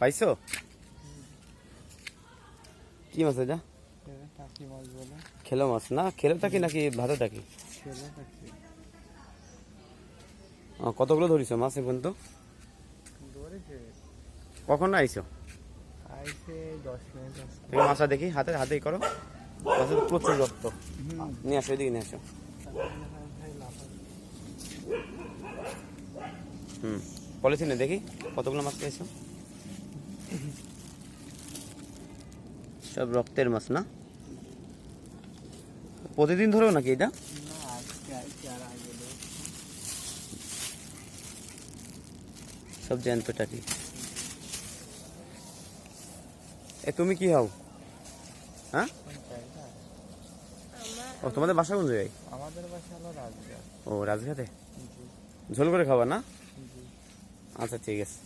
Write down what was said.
পাইছো? কি মাছ এটা? খেলো মাছ না? খেলোটা কি নাকি ভাতটা কি? ছেলে টাকি ও, কতগুলো ধরিছো মাছ এখন তো? কখন আইছো? মিনিট আসছে দেখি হাতে হাতেই করো। মাছের প্রচুর রক্ত। নিয়ে আসো এদিকে নিয়ে আসো। হুম পলিথিনে দেখি কতগুলো মাছ পেয়েছ? সব রক্তের মাছ না? প্রতিদিন ধরেও নাকি এটা? সব জ্যান্ত টাকি। এ তুমি কি হও হ্যাঁ? ও তোমাদের বাসা কোন জায়গায়? আমাদের বাসা হলো রাজগার ও রাজঘাটে? ঝোল করে খাবা না? আচ্ছা ঠিক আছে।